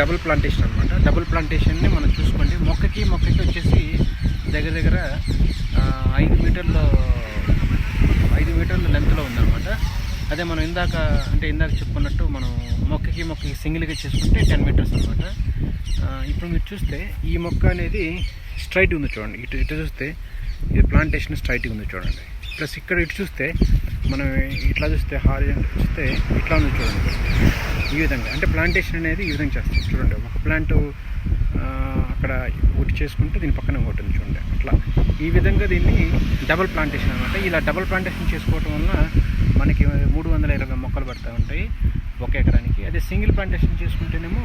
Double plantation అనమాట double ప్లాంటేషన్ని మనం చూసుకోండి. మొక్కకి మొక్కకి వచ్చేసి దగ్గర దగ్గర ఐదు మీటర్ల ఐదు మీటర్ల లెంత్లో ఉందన్నమాట. అదే మనం ఇందాక అంటే ఇందాక చెప్పుకున్నట్టు మనం మొక్కకి మొక్కకి సింగిల్గా చేసుకుంటే టెన్ మీటర్స్ అనమాట ఇప్పుడు మీరు చూస్తే ఈ మొక్క అనేది స్ట్రైట్ ఉంది చూడండి. ఇటు ఇటు చూస్తే ఇది ప్లాంటేషన్ స్ట్రైట్గా ఉంది చూడండి. ప్లస్ ఇక్కడ ఇటు చూస్తే మనం ఇట్లా చూస్తే హారిజెంట్ చూస్తే ఇట్లా ఉంది చూడండి. ఈ విధంగా అంటే ప్లాంటేషన్ అనేది ఈ విధంగా చేస్తాం చూడండి ఒక ప్లాంట్ అక్కడ ఒకటి చేసుకుంటే దీని పక్కన ఒకటి ఉంది చూడండి అట్లా. ఈ విధంగా దీన్ని డబల్ ప్లాంటేషన్ అనమాట ఇలా డబల్ ప్లాంటేషన్ చేసుకోవటం వలన మనకి మూడు వందల ఇరవై మొక్కలు పడుతూ ఉంటాయి ఒక ఎకరానికి. అదే సింగిల్ ప్లాంటేషన్ చేసుకుంటేనేమో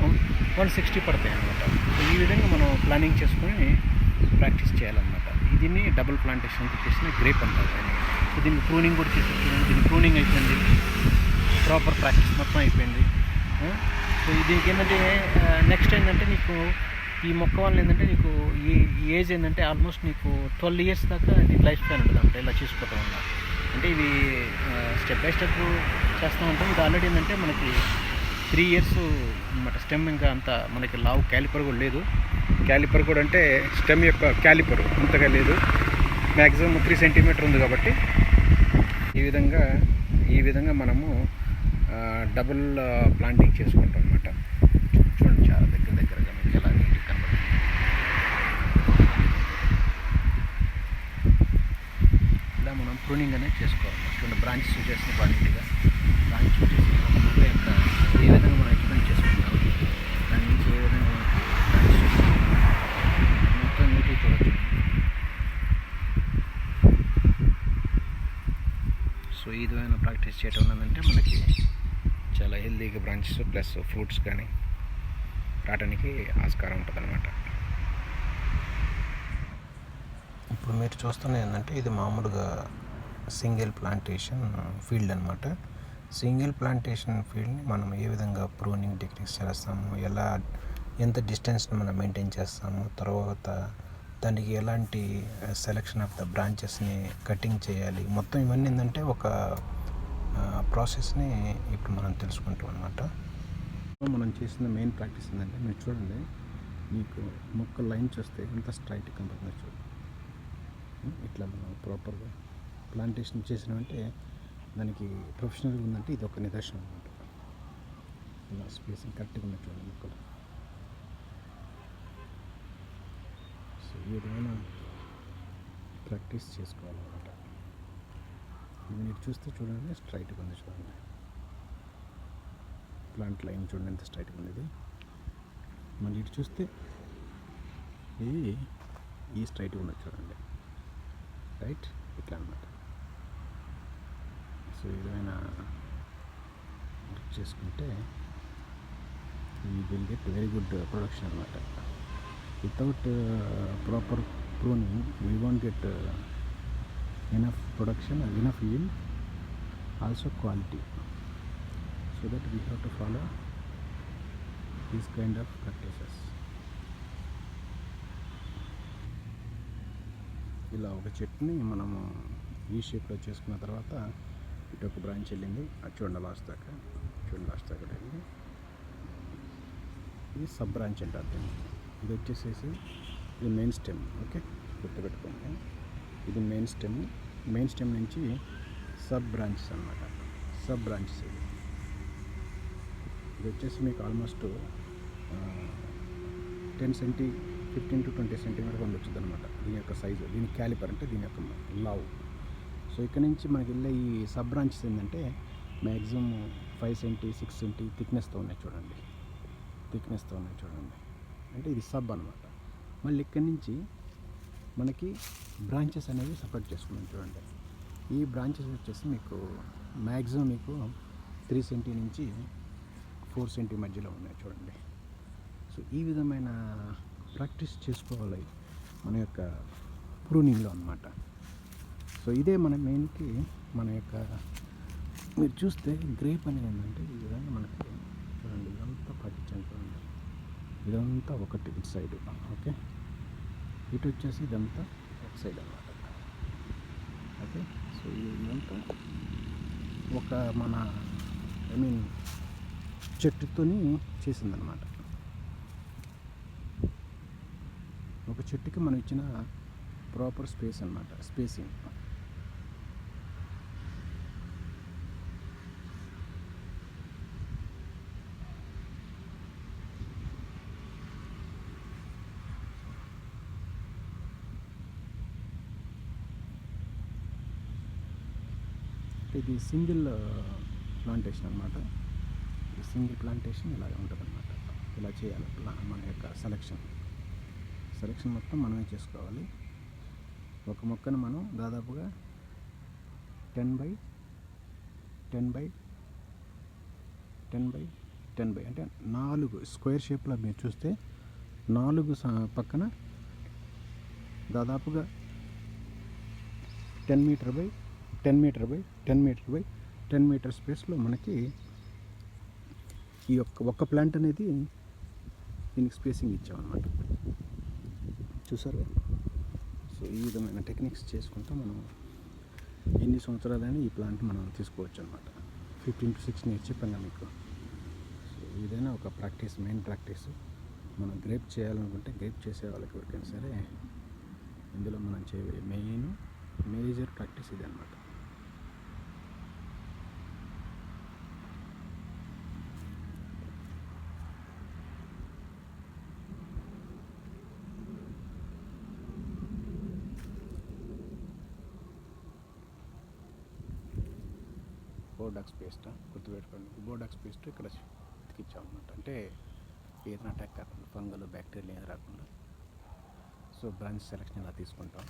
వన్ సిక్స్టీ పడతాయి అనమాట సో ఈ విధంగా మనం ప్లానింగ్ చేసుకొని ప్రాక్టీస్ చేయాలన్నమాట. దీన్ని డబుల్ ప్లాంటేషన్ చేసిన గ్రేప్ అంటారు. సో దీనికి ప్రూనింగ్ కూడా చేసి దీని ప్రూనింగ్ అయిపోయింది. ప్రాపర్ ప్రాక్టీస్ మొత్తం అయిపోయింది. దీనికి ఏంటంటే నెక్స్ట్ ఏంటంటే నీకు ఈ మొక్క వల్ల ఏంటంటే నీకు ఈ ఏజ్ ఏంటంటే ఆల్మోస్ట్ నీకు ట్వెల్వ్ ఇయర్స్ దాకా నీకు లైఫ్ స్పాన్ ఉంటుంది అంటే ఇలా చూసుకోవటం వల్ల అంటే ఇది స్టెప్ బై స్టెప్ చేస్తూ ఉంటాం ఇది ఆల్రెడీ ఏంటంటే మనకి త్రీ ఇయర్స్ అనమాట స్టెమ్ ఇంకా అంత మనకి లావు క్యాలిపర్ కూడా లేదు. క్యాలిపర్ కూడా అంటే స్టెమ్ యొక్క క్యాలిపర్ అంతగా లేదు. మ్యాక్సిమం త్రీ సెంటీమీటర్ ఉంది కాబట్టి ఈ విధంగా ఈ విధంగా మనము డబుల్ ప్లాంటింగ్ చేసుకుంటాం అనమాట చూడండి చాలా దగ్గర దగ్గరగా మీకు ఎలా నీట్గా కనబడుతుంది. ఇలా మనం ప్రూనింగ్ అనేది చేసుకోవాలి. చూడండి బ్రాంచెస్ చేసిన బాగా నీట్గా. బ్రాంచ్ చేసి ఏ విధంగా మనం ఎక్స్ప్లెయిన్ చేసుకుంటాం దాని నుంచి ఏ విధంగా మొత్తం నీట్గా చూడొచ్చు. సో ఈ విధమైన ప్రాక్టీస్ చేయడం వల్ల మనకి హెల్దీగా హెల్తీగా బ్రాంచెస్ ప్లస్ ఫ్రూట్స్ కానీ రావడానికి ఆస్కారం ఉంటుందన్నమాట. ఇప్పుడు మీరు చూస్తున్న ఏంటంటే ఇది మామూలుగా సింగిల్ ప్లాంటేషన్ ఫీల్డ్ అనమాట సింగిల్ ప్లాంటేషన్ ఫీల్డ్ని మనం ఏ విధంగా ప్రూనింగ్ టెక్నిక్స్ చేస్తాము ఎలా ఎంత డిస్టెన్స్ని మనం మెయింటైన్ చేస్తాము తర్వాత దానికి ఎలాంటి సెలెక్షన్ ఆఫ్ ద బ్రాంచెస్ని కటింగ్ చేయాలి మొత్తం ఇవన్నీ ఏంటంటే ఒక ప్రాసెస్ని ఇప్పుడు మనం తెలుసుకుంటాం అనమాట మనం చేసిన మెయిన్ ప్రాక్టీస్ ఏంటంటే మీరు చూడండి మీకు మొక్క లైన్ చూస్తే ఎంత స్ట్రైట్ కనపడుతుంది చూడండి ఇట్లా మనం ప్రాపర్గా ప్లాంటేషన్ చేసినామంటే దానికి ప్రొఫెషనల్గా ఉందంటే ఇది ఒక నిదర్శనం అనమాట ఇలా స్పేసింగ్ కరెక్ట్గా ఉన్నాయి చూడండి మొక్కలు. సో ఈ విధమైన ప్రాక్టీస్ చేసుకోవాలి. ఇది మీరు చూస్తే చూడండి స్ట్రైట్గా ఉంది చూడండి. ప్లాంట్ లైన్ చూడండి ఎంత స్ట్రైట్గా ఉంది ఇది. మళ్ళీ ఇటు చూస్తే ఇది ఈ స్ట్రైట్గా ఉన్నది చూడండి. రైట్ ఇట్లా అనమాట సో ఏదైనా వర్క్ చేసుకుంటే we will get very good production అనమాట without proper pruning we want get enough production and enough yield also quality. So that we have to follow these kind of practices. ఇలా ఒక చెట్టుని మనము ఈ షేప్లో చేసుకున్న తర్వాత ఇటు ఒక బ్రాంచ్ వెళ్ళింది అది చూడండి లాస్ట్ దాకా చూడండి లాస్ట్ దాకా వెళ్ళింది. ఇది సబ్ బ్రాంచ్ అంటారు దీన్ని. ఇది వచ్చేసేసి ఇది మెయిన్ స్టెమ్ ఓకే గుర్తుపెట్టుకోండి. ఇది మెయిన్ స్టెమ్ మెయిన్ స్టెమ్ నుంచి సబ్ బ్రాంచెస్ అనమాట సబ్ బ్రాంచెస్ ఇది. ఇది వచ్చేసి మీకు almost ten centi fifteen to twenty centimeter ఉండొచ్చు అనమాట దీని యొక్క సైజు దీని క్యాలిపర్ అంటే దీని యొక్క లావ్. సో ఇక్కడ నుంచి మనకి వెళ్ళే ఈ సబ్ బ్రాంచెస్ ఏంటంటే maximum five centi six centi థిక్నెస్తో ఉన్నాయి చూడండి. థిక్నెస్తో ఉన్నాయి చూడండి. అంటే ఇది సబ్ అనమాట మళ్ళీ ఇక్కడి నుంచి మనకి బ్రాంచెస్ అనేవి సపరేట్ చేసుకున్నాం చూడండి. ఈ బ్రాంచెస్ వచ్చేసి మీకు మ్యాక్సిమం మీకు త్రీ సెంటీ నుంచి ఫోర్ సెంటీ మధ్యలో ఉన్నాయి చూడండి. సో ఈ విధమైన ప్రాక్టీస్ చేసుకోవాలి మన యొక్క ప్రూనింగ్లో అనమాట సో ఇదే మన మెయిన్కి మన యొక్క మీరు చూస్తే గ్రేప్ అనేది ఏంటంటే ఈ విధంగా మనకి చూడండి ఇదంతా పాటించండి చూడండి. ఇదంతా ఒకటి ఇటు సైడ్ ఓకే? ఇటు వచ్చేసి ఇదంతా ఒక సైడ్ అనమాట ఓకే? సో ఇదంతా ఒక మన ఐ మీన్ చెట్టుతోని చేసిందనమాట ఒక చెట్టుకి మనం ఇచ్చిన ప్రాపర్ స్పేస్ అనమాట స్పేసింగ్ ఇది సింగిల్ ప్లాంటేషన్ అనమాట సింగిల్ ప్లాంటేషన్ ఇలాగే ఉంటుందన్నమాట. ఇలా చేయాలి ప్లా మన యొక్క సెలక్షన్ సెలక్షన్ మొత్తం మనమే చేసుకోవాలి. ఒక మొక్కను మనం దాదాపుగా ten by ten by ten by ten by అంటే నాలుగు స్క్వేర్ షేప్లో మీరు చూస్తే నాలుగు పక్కన దాదాపుగా ten meter by ten meter by ten meter by ten meter స్పేస్లో మనకి ఈ యొక్క ఒక్క ప్లాంట్ అనేది దీనికి స్పేసింగ్ ఇచ్చామన్నమాట. చూసారు సో ఈ విధమైన టెక్నిక్స్ చేసుకుంటూ మనం ఎన్ని సంవత్సరాలైనా ఈ ప్లాంట్ మనం తీసుకోవచ్చు అనమాట ఫిఫ్టీన్ టు సిక్స్టీన్ ఇయర్స్ చెప్పాను మీకు. సో ఏదైనా ఒక ప్రాక్టీస్ మెయిన్ ప్రాక్టీస్ మనం గ్రేప్ చేయాలనుకుంటే గ్రేప్ చేసే వాళ్ళకి ఎవరికైనా సరే ఇందులో మనం చే మెయిన్ మేజర్ ప్రాక్టీస్ ఇది అనమాట బోర్డాక్స్ పేస్ట్ గుర్తుపెట్టుకోండి. బోర్డాక్స్ పేస్ట్ ఇక్కడ ఇచ్చామన్నమాట అంటే ఏదైనా అటాక్ కాకుండా ఫంగల్ బ్యాక్టీరియా ఏది రాకుండా. సో బ్రాంచ్ సెలెక్షన్ ఇలా తీసుకుంటాం?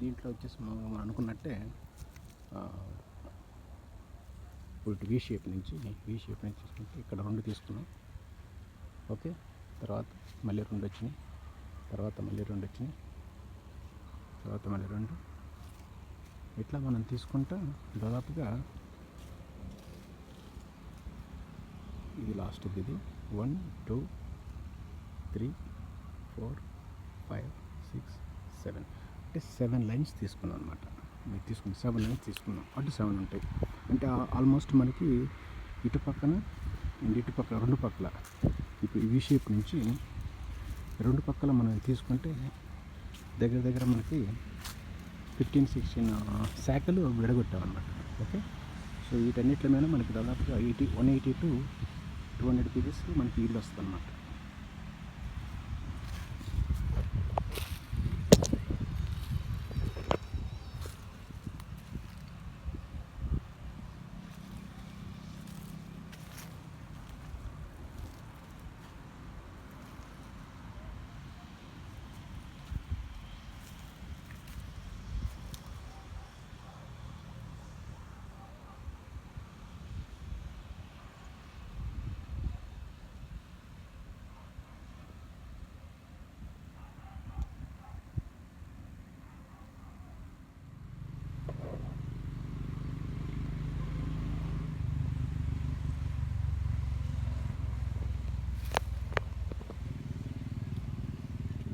దీంట్లో వచ్చేసి మనం మనం అనుకున్నట్టే ఇప్పుడు వి షేప్ నుంచి వి షేప్ నుంచి తీసుకుంటే ఇక్కడ రెండు తీసుకున్నాం. ఓకే? తర్వాత మళ్ళీ రెండు వచ్చినాయి. తర్వాత మళ్ళీ రెండు వచ్చినాయి. తర్వాత మళ్ళీ రెండు. ఇట్లా మనం తీసుకుంటా దాదాపుగా ఇది లాస్ట్ ఇది one two three four five six seven అంటే సెవెన్ లైన్స్ తీసుకున్నాం అనమాట మీరు తీసుకున్న సెవెన్ లైన్స్ తీసుకున్నాం. అటు సెవెన్ ఉంటాయి. అంటే ఆల్మోస్ట్ మనకి ఇటు పక్కన అండ్ ఇటు పక్కల రెండు పక్కల. ఇప్పుడు ఈ షేప్ నుంచి రెండు పక్కల మనం తీసుకుంటే దగ్గర దగ్గర మనకి ఫిఫ్టీన్ సిక్స్టీన్ శాఖలు విడగొట్టామన్నమాట. ఓకే సో వీటన్నిటిలో మీద మనకి దాదాపుగా eighty one eighty to two hundred pieces మనకి ఈల్డ్ వస్తుంది అన్నమాట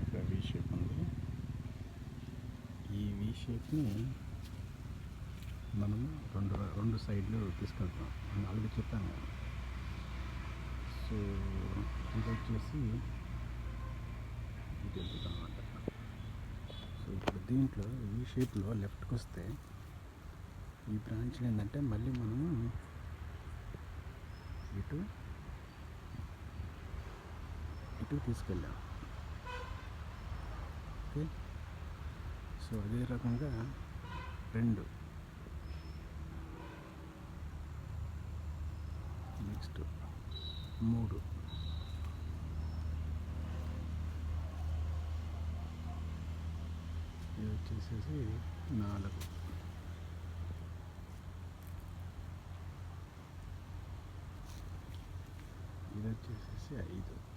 ఇక్కడ వి షేప్ ఉంది ఈ మనము రెండు రెండు సైడ్లు తీసుకెళ్తాం. నేను ఆల్రెడీ చెప్పాను. సో ఇది వచ్చేసి ఇది వెళ్తాం అనమాట సో ఇప్పుడు దీంట్లో ఈ షేప్లో లెఫ్ట్కి వస్తే ఈ బ్రాంచ్లు ఏంటంటే మళ్ళీ మనము ఇటు ఇటు తీసుకెళ్ళాం. ఓకే? సో అదే రకంగా రెండు. నెక్స్ట్ మూడు. ఇది వచ్చేసేసి నాలుగు. ఇది వచ్చేసేసి ఐదు.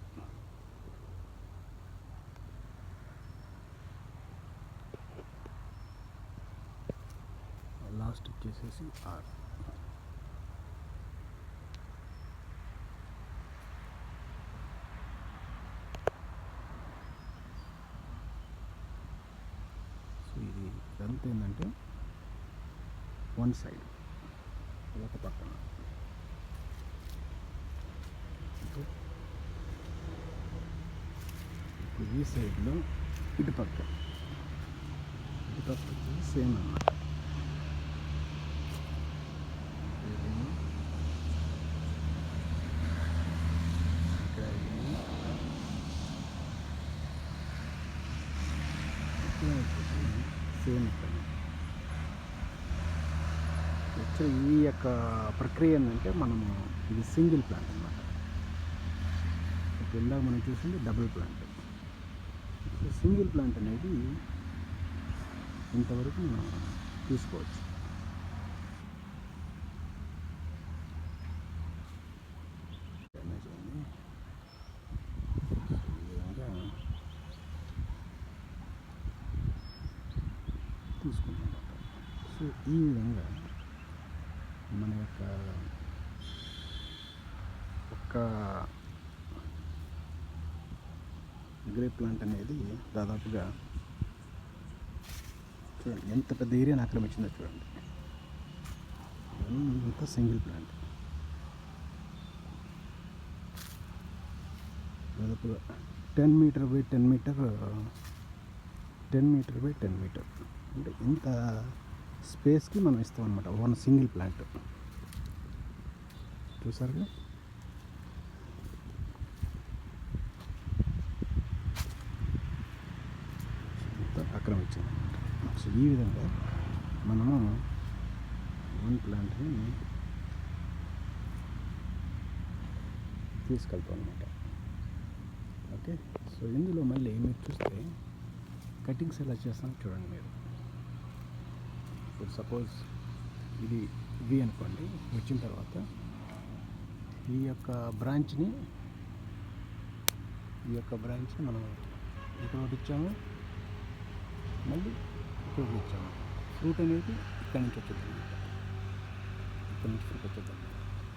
లాస్ట్ వచ్చేసేసి ఆర్. సో ఇది ఇదంతా ఏంటంటే వన్ సైడ్ ఒక పక్కన. ఇప్పుడు ఈ సైడ్లో ఇటు పక్క. ఇటు పక్కకి సేమ్ అన్నమాట ఇది. ఇక్కడ ఇది. ఇక్కడ వచ్చేసి సేమ్ ఇక్కడ యాక్చువల్లీ ఈ యొక్క ప్రక్రియ ఏంటంటే మనము ఇది సింగిల్ ప్లాంట్ అన్నమాట. ఇప్పుడు ఇందాక మనం చూసింది డబుల్ ప్లాంట్. సింగిల్ ప్లాంట్ అనేది ఇంతవరకు మనం తీసుకోవచ్చు. డ్యామేజ్ సో ఈ విధంగా తీసుకున్నాం సో ఈ విధంగా మన యొక్క ఒక్క గ్రేప్ ప్లాంట్ అనేది దాదాపుగా చూడండి ఎంత పెద్ద ఏరియాని ఆక్రమించిందో చూడండి. ఇవన్నీ సింగిల్ ప్లాంట్. దాదాపుగా ten meter by ten meter ten meter by ten meter. అంటే ఇంత స్పేస్కి మనం ఇస్తాం అనమాట వన్ సింగిల్ ప్లాంట్ చూసారుగా ఆక్రమించింది అనమాట సో ఈ విధంగా మనము వన్ ప్లాంట్ని తీసుకెళ్తాం అనమాట ఓకే సో ఇందులో మళ్ళీ మీరు చూస్తే కటింగ్స్ ఎలా చేస్తాం చూడండి మీరు. ఇప్పుడు సపోజ్ ఇది వి అనుకోండి వచ్చిన తర్వాత ఈ యొక్క బ్రాంచ్ని ఈ యొక్క బ్రాంచ్ని మనం ఇక్కడ ఒకటి ఇచ్చాము? మళ్ళీ ఇక్కడ ఒకటి ఇచ్చాము. ఫ్రూట్ అనేది ఇక్కడ నుంచి వచ్చేది ఇక్కడ నుంచి ఫ్రూట్ వచ్చేది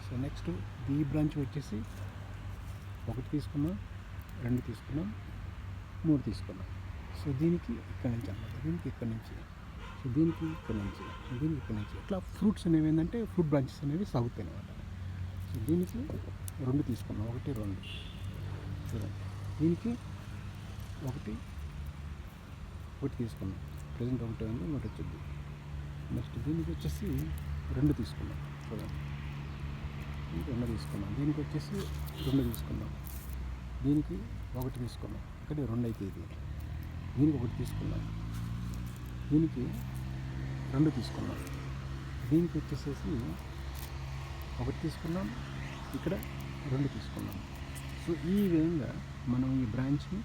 సో నెక్స్ట్ ఈ బ్రాంచ్ వచ్చేసి ఒకటి తీసుకున్నాం రెండు తీసుకున్నాం మూడు తీసుకున్నాం. సో దీనికి ఇక్కడ నుంచి అన్నమాట. దీనికి ఇక్కడ నుంచి సో దీనికి ఇక్కడ నుంచి దీనికి ఇక్కడ నుంచి ఇట్లా ఫ్రూట్స్ అనేవి ఏంటంటే ఫ్రూట్ బ్రాంచెస్ అనేవి సాగుతాయి అనమాట సో దీనికి రెండు తీసుకున్నాం. ఒకటి రెండు. చూడండి. దీనికి ఒకటి ఒకటి తీసుకున్నాం. ప్రజెంట్ ఒకటి ఉంది ఒకటి వచ్చింది. నెక్స్ట్ దీనికి వచ్చేసి రెండు తీసుకున్నాం. చూడండి. రెండు తీసుకున్నాం. దీనికి వచ్చేసి రెండు తీసుకున్నాం. దీనికి ఒకటి తీసుకున్నాం. ఇక్కడ రెండు అయితే ఇది దీనికి ఒకటి తీసుకున్నాం. దీనికి రెండు తీసుకున్నాం. దీనికి వచ్చేసేసి ఒకటి తీసుకున్నాం ఇక్కడ రెండు తీసుకున్నాం. సో ఈ విధంగా మనం ఈ బ్రాంచ్ని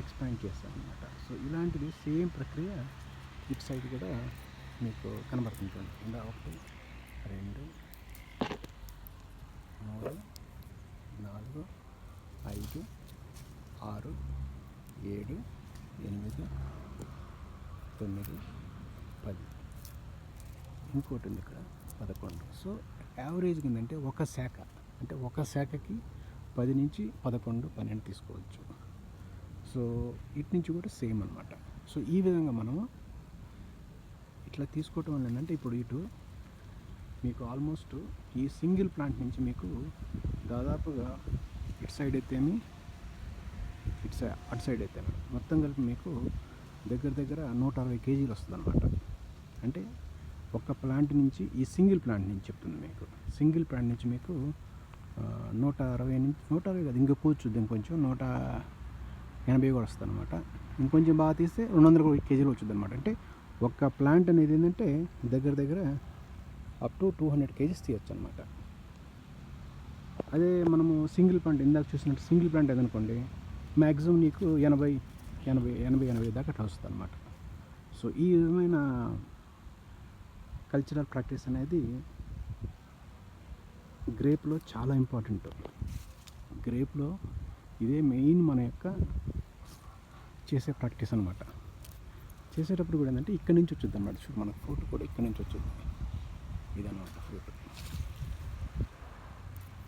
ఎక్స్పాండ్ చేస్తాం అనమాట సో ఇలాంటిది సేమ్ ప్రక్రియ ఇటు సైడ్ కూడా మీకు కనబడుతుంటుంది ఇలా ఒకటి రెండు మూడు నాలుగు ఐదు ఆరు ఏడు ఎనిమిది తొమ్మిది పది. ఇంకోటి ఉంది ఇక్కడ పదకొండు. సో యావరేజ్ ఏంటంటే ఒక శాఖ. అంటే ఒక శాఖకి పది నుంచి పదకొండు పన్నెండు తీసుకోవచ్చు. సో ఇటు నుంచి కూడా సేమ్ అనమాట సో ఈ విధంగా మనము ఇట్లా తీసుకోవటం వల్ల ఏంటంటే ఇప్పుడు ఇటు మీకు ఆల్మోస్ట్ ఈ సింగిల్ ప్లాంట్ నుంచి మీకు దాదాపుగా ఇటు సైడ్ అయితేమి ఇటు సైడ్ అటు సైడ్ అయితేమి మొత్తం కలిపి మీకు దగ్గర దగ్గర నూట అరవై కేజీలు వస్తుంది అనమాట అంటే ఒక ప్లాంట్ నుంచి ఈ సింగిల్ ప్లాంట్ నుంచి చెప్తుంది మీకు. సింగిల్ ప్లాంట్ నుంచి మీకు నూట అరవై నుంచి నూట అరవై కాదు ఇంకా కూర్చుద్ది ఇంకొంచెం నూట ఎనభై కూడా వస్తుంది అనమాట ఇంకొంచెం బాగా తీస్తే రెండు వందల కేజీలు వచ్చింది అనమాట అంటే ఒక ప్లాంట్ అనేది ఏంటంటే దగ్గర దగ్గర up to two hundred kgs తీయచ్చు అనమాట అదే మనము సింగిల్ ప్లాంట్ ఇందాక చూసినట్టు సింగిల్ ప్లాంట్ ఏదనుకోండి మ్యాక్సిమం నీకు ఎనభై ఎనభై ఎనభై ఎనభై దాకా అట్లా వస్తుంది అనమాట సో ఈ విధమైన కల్చరల్ ప్రాక్టీస్ అనేది గ్రేప్లో చాలా ఇంపార్టెంట్. గ్రేప్లో ఇదే మెయిన్ మన యొక్క చేసే ప్రాక్టీస్ అనమాట చేసేటప్పుడు కూడా ఏంటంటే ఇక్కడ నుంచి వచ్చింది అనమాట చూడు మన ఫ్రూట్ కూడా ఇక్కడ నుంచి వచ్చింది ఇదన్నమాట ఫ్రూట్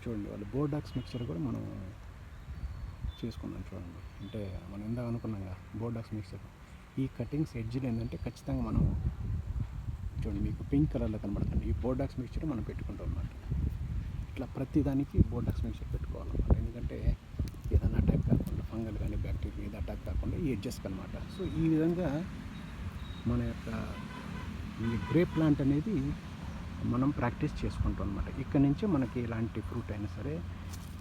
చూడండి వాళ్ళు బోర్డాక్స్ మిక్చర్ కూడా మనం చేసుకున్నాం చూడండి. అంటే మనం ఇందాక అనుకున్నాం కదా బోర్డాక్స్ మిక్చర్ ఈ కటింగ్స్ ఎడ్జ్లు ఏంటంటే ఖచ్చితంగా మనం చూడండి మీకు పింక్ కలర్లో కనబడుతుంది. ఈ బోర్డాక్స్ మిక్చర్ మనం పెట్టుకుంటాం అన్నమాట. ఇట్లా ప్రతి దానికి బోర్డక్స్ మిక్చర్ పెట్టుకోవాలన్నమాట. ఎందుకంటే ఏదైనా అటాక్ కాకుండా ఫంగల్ కానీ బ్యాక్టీరియా మీద అటాక్ కాకుండా ఈ ఎడ్జెస్కి అనమాట సో ఈ విధంగా మన యొక్క ఈ గ్రే ప్లాంట్ అనేది మనం ప్రాక్టీస్ చేసుకుంటాం అనమాట ఇక్కడ నుంచే మనకి ఎలాంటి ఫ్రూట్ అయినా సరే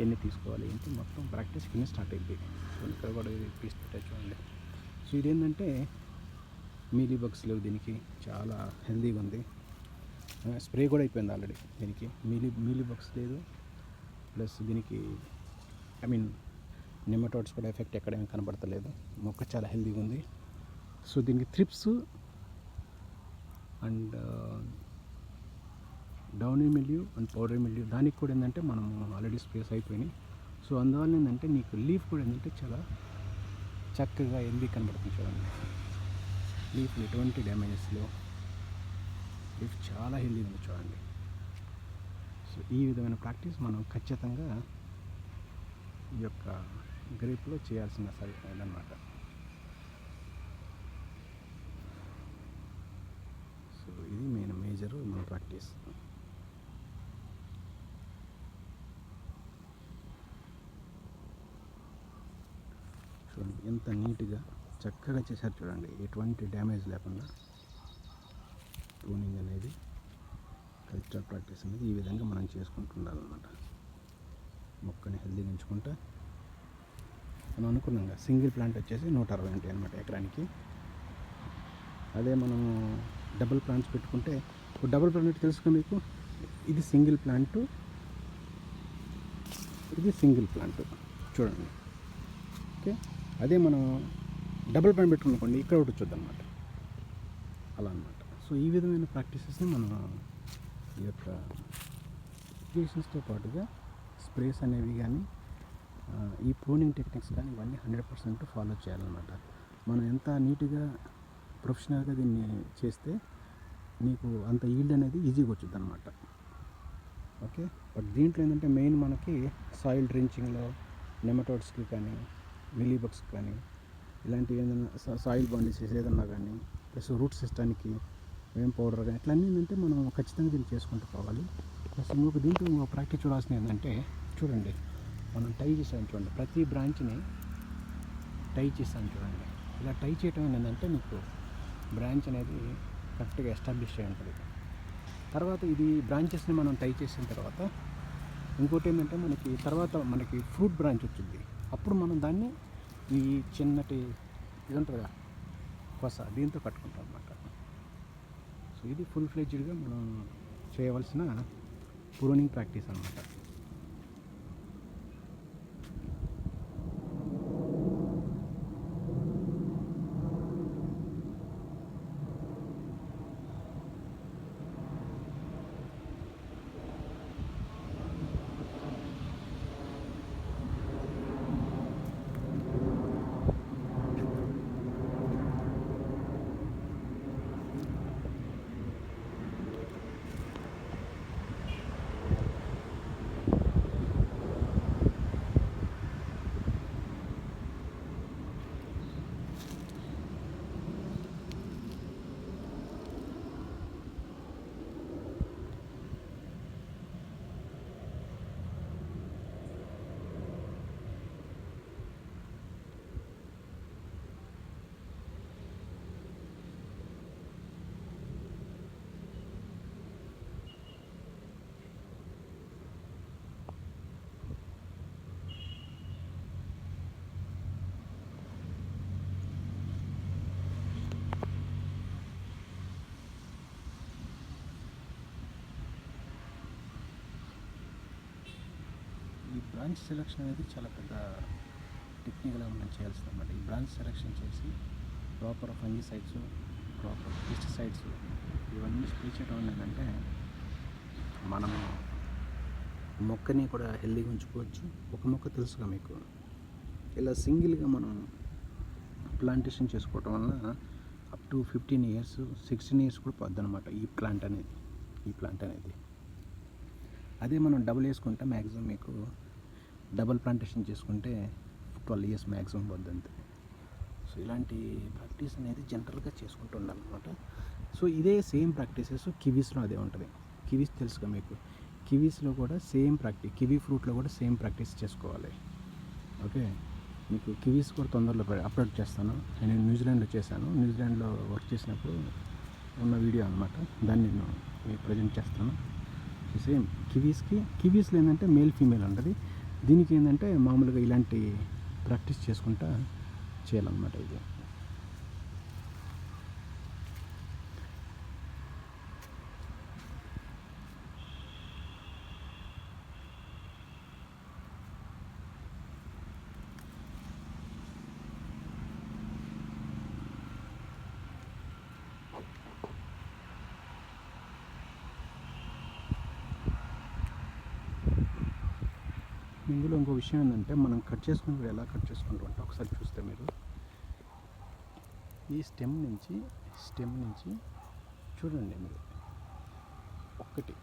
ఎన్ని తీసుకోవాలి ఏంటి మొత్తం ప్రాక్టీస్ కింద స్టార్ట్ అయింది సో ఇక్కడ కూడా పీస్ పెట్టే చూడండి. సో ఇదేంటంటే మీలీ బగ్స్ లేవు దీనికి చాలా హెల్దీగా ఉంది. స్ప్రే కూడా అయిపోయింది ఆల్రెడీ దీనికి. మీలీ మీలీ బగ్స్ లేదు. ప్లస్ దీనికి ఐ మీన్ నిమటోడ్స్ కూడా ఎఫెక్ట్ ఎక్కడేమీ కనబడతలేదు. మొక్క చాలా హెల్దీగా ఉంది. సో దీనికి thrips and downy mildew and powder mildew దానికి కూడా ఏంటంటే మనము ఆల్రెడీ స్పేస్ అయిపోయినాయి. సో అందువల్ల ఏంటంటే నీకు లీఫ్ కూడా ఏంటంటే చాలా చక్కగా హెల్దీ కనబడుతుంది చూడండి. లీఫ్ ఎటువంటి డ్యామేజెస్లో? లీఫ్ చాలా హెల్దీగా ఉంది చూడండి. సో ఈ విధమైన ప్రాక్టీస్ మనం ఖచ్చితంగా ఈ యొక్క గ్రేప్లో చేయాల్సిన సరి అన్నమాట సో ఇది మెయిన్ మేజర్ మన ప్రాక్టీస్. చూడండి ఎంత నీట్గా చక్కగా చేశారు చూడండి. ఎటువంటి డ్యామేజ్ లేకుండా ట్యూనింగ్ అనేది కల్చరల్ ప్రాక్టీస్ అనేది ఈ విధంగా మనం చేసుకుంటుండాలన్నమాట మొక్కని హెల్దీగా ఉంచుకుంటా మనం అనుకున్నాం కదా సింగిల్ ప్లాంట్ వచ్చేసి నూట అరవై ఉంటాయి అనమాట ఎకరానికి. అదే మనం డబుల్ ప్లాంట్స్ పెట్టుకుంటే ఇప్పుడు డబుల్ ప్లాంట్ తెలుసుకో మీకు? ఇది సింగిల్ ప్లాంట్ ఇది సింగిల్ ప్లాంట్. చూడండి. ఓకే? అదే మనం డబుల్ ప్లాంట్ పెట్టుకునుకోండి ఇక్కడ ఒకటి వచ్చొద్దు అనమాట అలా అనమాట సో ఈ విధమైన ప్రాక్టీసెస్ని మనం ఈ యొక్క ఇరిగేషన్స్తో పాటుగా స్ప్రేస్ అనేవి కానీ ఈ ప్రూనింగ్ టెక్నిక్స్ కానీ ఇవన్నీ హండ్రెడ్ పర్సెంట్ ఫాలో చేయాలన్నమాట. మనం ఎంత నీట్గా ప్రొఫెషనల్గా దీన్ని చేస్తే నీకు అంత ఈల్డ్ అనేది ఈజీగా వచ్చింది అనమాట ఓకే? బట్ దీంట్లో ఏంటంటే మెయిన్ మనకి సాయిల్ డ్రించింగ్లో నెమటోడ్స్కి కానీ మిలీబగ్స్ కానీ ఇలాంటి ఏదైనా సాయిల్ బాండిసెస్ ఏదన్నా కానీ ప్లస్ రూట్ సిస్టానికి ఏం పౌడర్ కానీ ఇట్లా ఏంటంటే మనం ఖచ్చితంగా దీన్ని చేసుకుంటూ పోవాలి. ప్లస్ ఇంకొక దీంట్లో ఇంకొక ప్రాక్టీస్ చూడాల్సింది ఏంటంటే చూడండి మనం టై చేసాం చూడండి ప్రతి బ్రాంచ్ని టై చేస్తాం చూడండి. ఇలా టై చేయటం ఏంటంటే మీకు బ్రాంచ్ అనేది కరెక్ట్గా ఎస్టాబ్లిష్ అయి ఉంటుంది. తర్వాత ఇది బ్రాంచెస్ని మనం టై చేసిన తర్వాత ఇంకోటి ఏంటంటే మనకి తర్వాత మనకి ఫ్రూట్ బ్రాంచ్ వచ్చింది. అప్పుడు మనం దాన్ని ఈ చిన్నటి ఇది ఉంటుంది కదా కొస దీంతో కట్టుకుంటాం అన్నమాట. సో ఇది ఫుల్ ఫ్లెడ్జ్డ్గా మనం చేయవలసిన ప్రూనింగ్ ప్రాక్టీస్ అన్నమాట ఈ బ్రాంచ్ సెలెక్షన్ అనేది చాలా పెద్ద టెక్నికల్గా మనం చేయాల్సింది అనమాట ఈ బ్రాంచ్ సెలెక్షన్ చేసి ప్రాపర్ ఫంగిసైడ్స్ ప్రాపర్ పెస్టిసైడ్స్ ఇవన్నీ స్ప్రే చేయడం వల్ల ఏంటంటే మనం మొక్కని కూడా హెల్దీగా ఉంచుకోవచ్చు. ఒక మొక్క తెలుసుగా మీకు? ఇలా సింగిల్గా మనం ప్లాంటేషన్ చేసుకోవటం వలన up to fifteen years sixteen years కూడా పోద్ది అనమాట ఈ ప్లాంట్ అనేది ఈ ప్లాంట్ అనేది. అదే మనం డబుల్ వేసుకుంటే మ్యాక్సిమం మీకు డబుల్ ప్లాంటేషన్ చేసుకుంటే ట్వెల్వ్ ఇయర్స్ మ్యాక్సిమం పోద్ది సో ఇలాంటి ప్రాక్టీస్ అనేది జనరల్గా చేసుకుంటూ ఉండాలన్నమాట సో ఇదే సేమ్ ప్రాక్టీసెస్ కివీస్లో అదే ఉంటుంది. కివీస్ తెలుసుగా మీకు. కివీస్లో కూడా సేమ్ ప్రాక్టీస్ కివీ ఫ్రూట్లో కూడా సేమ్ ప్రాక్టీస్ చేసుకోవాలి. ఓకే? మీకు కివీస్ కూడా తొందరలో అప్లోడ్ చేస్తాను. నేను న్యూజిలాండ్లో చేశాను. న్యూజిలాండ్లో వర్క్ చేసినప్పుడు ఉన్న వీడియో అనమాట దాన్ని నేను మీకు ప్రజెంట్ చేస్తాను. సేమ్ కివీస్కి కివీస్లో ఏంటంటే మేల్ ఫీమేల్ ఉంటుంది. దీనికి ఏంటంటే మామూలుగా ఇలాంటి ప్రాక్టీస్ చేసుకుంటా చేయాలన్నమాట ఇది. ఇందులో ఇంకో విషయం ఏంటంటే మనం కట్ చేసుకున్నప్పుడు ఎలా కట్ చేసుకుంటాం అంటే ఒకసారి చూస్తే మీరు. ఈ స్టెమ్ నుంచి స్టెమ్ నుంచి చూడండి మీరు. ఒక్కటి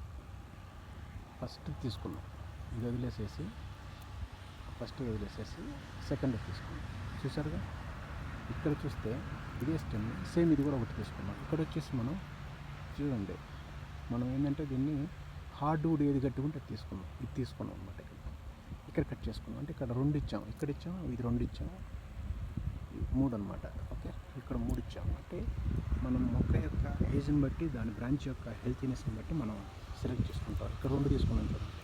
ఫస్ట్ తీసుకున్నాం ఇది వదిలేసేసి ఫస్ట్ వదిలేసేసి సెకండ్ తీసుకున్నాం చూసారుగా ఇక్కడ చూస్తే ఇదే స్టెమ్. సేమ్ ఇది కూడా ఒకటి తీసుకున్నాం ఇక్కడ వచ్చేసి మనం చూడండి. మనం ఏంటంటే దీన్ని హార్డ్ వుడ్ ఏది కట్టుకుంటే అది తీసుకున్నాం ఇది తీసుకున్నాం అనమాట ఇక్కడ. ఇక్కడ కట్ చేసుకున్నాం అంటే ఇక్కడ రెండు ఇచ్చాం. ఇక్కడ ఇచ్చాం ఇది రెండు ఇచ్చాం. మూడు అనమాట ఓకే? ఇక్కడ మూడు ఇచ్చాం. అంటే మనం మొక్క యొక్క ఏజ్ని బట్టి దాని బ్రాంచ్ యొక్క హెల్తీనెస్ని బట్టి మనం సెలెక్ట్ చేసుకుంటాం. ఇక్కడ రెండు తీసుకున్నాం చూడండి.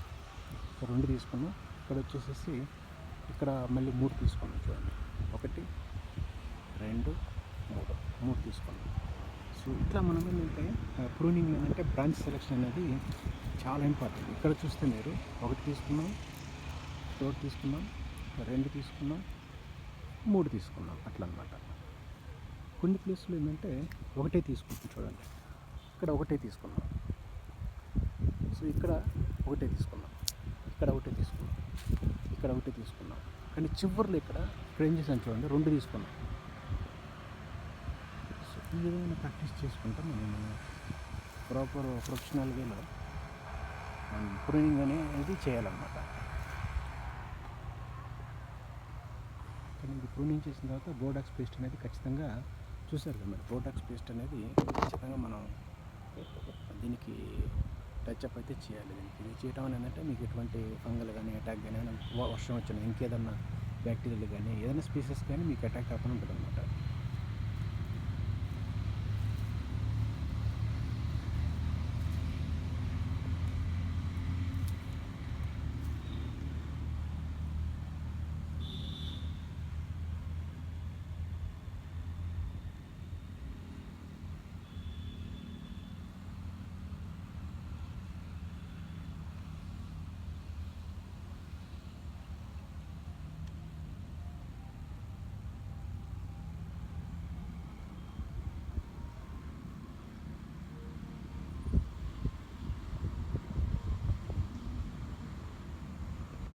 ఇక్కడ రెండు తీసుకున్నాం. ఇక్కడ వచ్చేసేసి ఇక్కడ మళ్ళీ మూడు తీసుకున్నాం చూడండి. ఒకటి రెండు మూడు. మూడు తీసుకున్నాం. సో ఇట్లా మనం ఏంటంటే ప్రూనింగ్ ఏంటంటే బ్రాంచ్ సెలెక్షన్ అనేది చాలా ఇంపార్టెంట్. ఇక్కడ చూస్తే మీరు ఒకటి తీసుకున్నాం ఒకటి తీసుకున్నాం రెండు తీసుకున్నాం మూడు తీసుకున్నాం అట్లా అనమాట కొన్ని ప్లేసులు ఏంటంటే ఒకటే తీసుకుంటాం చూడండి. ఇక్కడ ఒకటే తీసుకున్నాం. సో ఇక్కడ ఒకటే తీసుకున్నాం. ఇక్కడ ఒకటే తీసుకున్నాం. ఇక్కడ ఒకటే తీసుకున్నాం. కానీ చివరిలో ఇక్కడ ఇక్కడ ఏం చేసాను చూడండి రెండు తీసుకున్నాం. సో ఈ విధమైన ప్రాక్టీస్ చేసుకుంటాం మనం ప్రాపర్ ప్రొఫెషనల్ వేలో ప్రూనింగ్ అనేది చేయాలన్నమాట కానీ ఇది ప్రూనింగ్ చేసిన తర్వాత బోడాక్స్ పేస్ట్ అనేది ఖచ్చితంగా చూసారు కదా మరి. బోడాక్స్ పేస్ట్ అనేది ఖచ్చితంగా మనం దీనికి టచ్అప్ అయితే చేయాలి. దీనికి ఇది చేయటం అని ఏంటంటే మీకు ఎటువంటి ఫంగల్ కానీ అటాక్ కానీ ఏమైనా వ- వర్షం వచ్చిన ఇంకేదన్నా బ్యాక్టీరియాలు కానీ ఏదైనా స్పీసెస్ కానీ మీకు అటాక్ కాకుండా ఉంటుంది అనమాట